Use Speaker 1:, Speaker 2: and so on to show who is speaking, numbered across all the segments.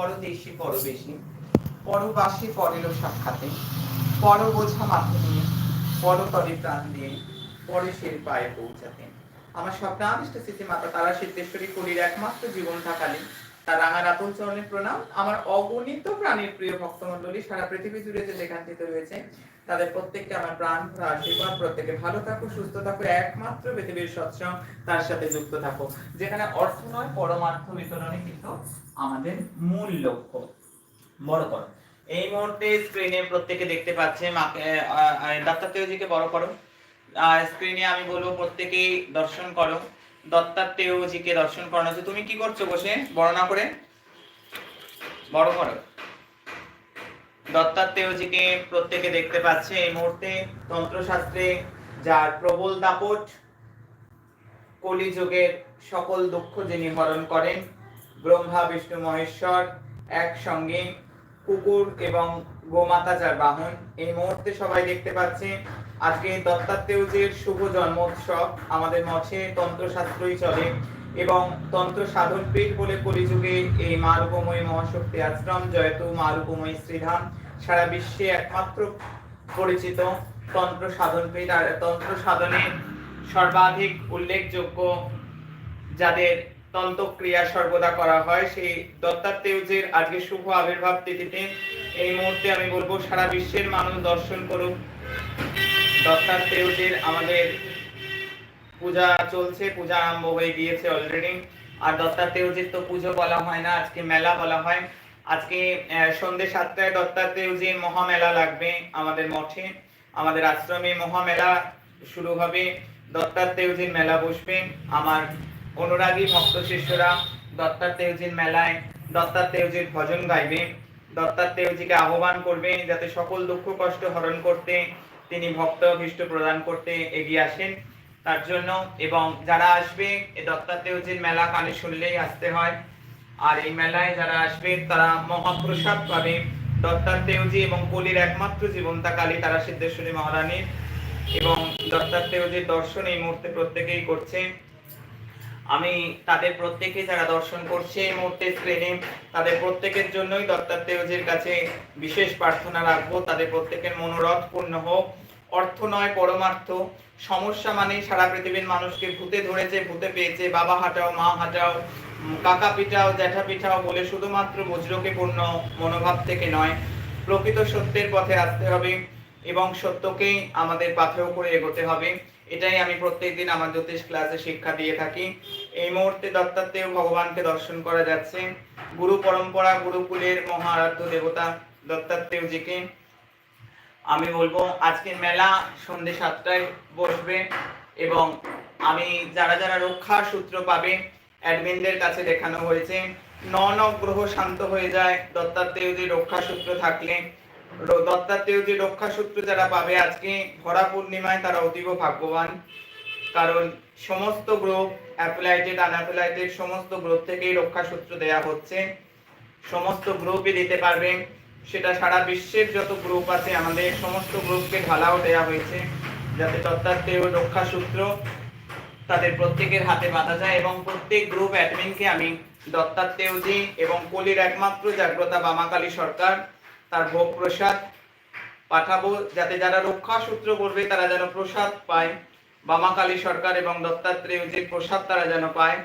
Speaker 1: পরদেশি পরবেশে পরবাসে পরের সাক্ষাতে, পর বোঝা মাথা নিয়ে পরতরে প্রাণ দিয়ে পরেশের পায়ে পৌঁছাতেন আমার স্বপ্নাদিষ্ট স্থিতি মাতা তারা সিদ্ধেশ্বরী কলির একমাত্র জীবন থাকালে তার রাতুল চরণে প্রণাম। আমার অগণিত প্রাণীর প্রিয় ভক্তমণ্ডলী, সারা পৃথিবী জুড়ে যে লেখান্তিত রয়েছে তাদের প্রত্যেককে আমার প্রাণ, ভরা আশীর্বাদ, প্রত্যেকে ভালো থাকো, সুস্থ থাকো, একমাত্র পৃথিবীর সৎসং তার সাথে যুক্ত থাকো, যেখানে অর্থ নয়, পরমার্থ বিতরণে কিন্তু আমাদের মূল লক্ষ্য। বড় করো। এই মুহূর্তে স্ক্রিনে প্রত্যেকে দেখতে পাচ্ছে, মাকে দত্তাত্রেয়জিকে বড় করো। স্ক্রিনে আমি বলব, প্রত্যেকেই দর্শন করো। দত্তাত্রেয়জিকে দর্শন করানো হচ্ছে। তুমি কি করছ বসে? বর্ণনা করে। বড় করো। দত্তাত্রেয়জিকে প্রত্যেকে দেখতে পাচ্ছে এই মুহূর্তে। তন্ত্রশাস্ত্রে যার প্রবল দাপট, কলিযুগের সকল দুঃখ যিনি হরণ করেন, ব্রহ্মা, বিষ্ণু, মহেশ্বর একসঙ্গে কুকুর এবং গোমাতা যার বাহন। এই মুহূর্তে সবাই দেখতে পাচ্ছে, আজকে দত্তাত্রেয়জির শুভ জন্মোৎসব। আমাদের মঠে তন্ত্রশাস্ত্রই চলে এবং তন্ত্র সাধন পীঠ বলে কলিযুগে এই মারুপময়ী মহাশক্তি আশ্রম, জয়তু মারুপময়ী শ্রীধাম, সারা বিশ্বে একমাত্র পরিচিত তন্ত্র সাধন পীঠ। আর তন্ত্র সাধনে সর্বাধিক উল্লেখযোগ্য যাদের তন্ত্রক্রিয়া সর্বদা করা হয়। সেই দত্তাত্রেয়জির আজকে শুভ আবির্ভাব তিথিতে এই মুহূর্তে আমি বলব সারা বিশ্বের মানুষ দর্শন করুক। দত্তাত্রেয়জির আমাদের পূজা চলছে পূজা আরম্ভ হয়ে গিয়েছে অলরেডি আর দত্তাত্রেয়জির তো পুজো বলা হয় না আজকে মেলা বলা হয়। আজকে আহ, সন্ধ্যে সাতটায় দত্তাত্রেয়জির মহামেলা লাগবে আমাদের মঠে। আমাদের আশ্রমে মহামেলা শুরু হবে। দত্তাত্রেয়জির মেলা বসবে। আমার অনুরাগী ভক্ত শিষ্যরা, দত্তাত্রেয়জির মেলায় দত্তাত্রেয়জির ভজন গাইবে। দত্তাত্রেয়জিকে আহ্বান করবে যাতে সকল দুঃখ কষ্ট হরণ করতে তিনি ভক্ত ভীষ্ট প্রদান করতে এগিয়ে আসেন। তার জন্য এবং যারা আসবে দত্তাত্রেয়জির মেলা কানে শুনলেই আসতে হয়। আর এই মেলায় যারা আসবে, তারা মহাপ্রসাদ পাবে। দত্তাত্রেয়জি এবং কলির একমাত্র জীবন্তা কালী তারা সিদ্ধেশ্বরী মহারানীর। এবং দত্তাত্রেয়জির দর্শন এই মুহূর্তে প্রত্যেকেই করছে। তাদের প্রত্যেকে যারা দর্শন করছে এই মুহূর্তে স্ক্রিনে তাদের প্রত্যেকের জন্যই দত্তাত্রেয়জির কাছে বিশেষ প্রার্থনা রাখব। তাদের প্রত্যেকের মনোরথ পূর্ণ হোক। অর্থ নয়, পরমার্থ। সমস্যা মানে সারা পৃথিবীর মানুষকে ভূতে ধরেছে, ভূতে পেয়েছে। বাবা হাঁটাও, মা হাঁটাও কাকা পিঠাও জ্যাঠা পিঠাও বলে শুধুমাত্র বজ্রকে পূর্ণ মনোভাব থেকে নয়, প্রকৃত সত্যের পথে আসতে হবে এবং সত্যকেই আমাদের পাথেও করে এগোতে হবে। এটাই আমি প্রত্যেকদিন আমার জ্যোতিষ ক্লাসে শিক্ষা দিয়ে থাকি। এই মুহূর্তে দত্তাত্রেয় ভগবানকে দর্শন করা যাচ্ছে। গুরু পরম্পরা গুরুকুলের মহারাধ্য দেবতা দত্তাত্রেয়জিকে। আমি বলব, আজকের মেলা সন্ধ্যে সাতটায় বসবে এবং আমি যারা যারা রক্ষার সূত্র পাবে অ্যাডমিনদের কাছে দেখানো হয়েছে। ন ন গ্রহ শান্ত হয়ে যায় দত্তাত্রেয়জি রক্ষা সূত্র থাকলে। র- দত্তাত্রেয়জি রক্ষা সূত্র যারা পাবে আজকে, ভরা পূর্ণিমায় তারা অতীব ভাগ্যবান। কারণ সমস্ত গ্রহ অ্যাপ্লাইটেড আনঅ্যাপ্লাইটেড সমস্ত গ্রহ থেকেই রক্ষা সূত্র দেয়া হচ্ছে। সমস্ত গ্রুপই দিতে পারবে সেটা সারা বিশ্বের যত গ্রুপ আছে আমাদের সমস্ত গ্রুপকে ঢালাও দেওয়া হয়েছে যাতে দত্তাত্রেয় রক্ষা সূত্র তাদের প্রত্যেকের হাতে বাঁধা যায় এবং প্রত্যেক গ্রুপ অ্যাডমিনকে আমি দত্তাত্রেয়জি এবং কলির একমাত্র জাগ্রতা বামাকালী সরকার, তার ভোগ প্রসাদ পাঠাবো যাতে যারা রক্ষা সূত্র করবে তারা যেন প্রসাদ পায়। বামাকালী সরকার এবং দত্তাত্রেয়জির প্রসাদ তারা যেন পায়,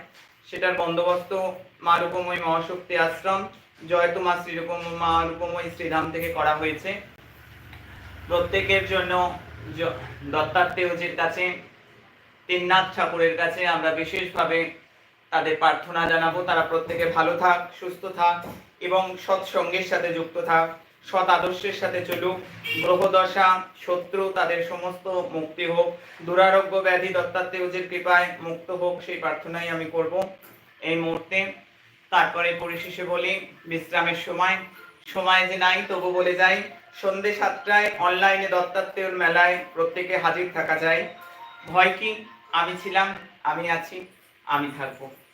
Speaker 1: সেটার বন্দোবস্ত মা রূপময়ী মহাশক্তি আশ্রম জয়তু মা শ্রীরূপম মা রূপময়ী শ্রীধাম থেকে করা হয়েছে। প্রত্যেকের জন্য দত্তাত্রেয়জির কাছে, তিননাথ ঠাকুরের কাছে আমরা বিশেষভাবে তাদের প্রার্থনা জানাব। তারা প্রত্যেকে ভালো থাক, সুস্থ থাক এবং সৎসঙ্গের সাথে যুক্ত থাক। সৎ আদর্শের সাথে চলুক, গ্রহদশা, শত্রু তাদের সমস্ত মুক্তি হোক, দুরারোগ্য ব্যাধি দত্তাত্রেয়জির কৃপায় মুক্ত হোক, সেই প্রার্থনাই আমি করব এই মুহূর্তে। তারপরে পরিশেষে বলি, বিশ্রামের সময়। সময় যে নাই, তবু বলে যাই, সন্ধে সাতটায় অনলাইনে দত্তাত্রেয়র মেলায় প্রত্যেকে হাজির থাকা যায়। ভয় কি? আমি ছিলাম, আমি আছি, আমি থাকব।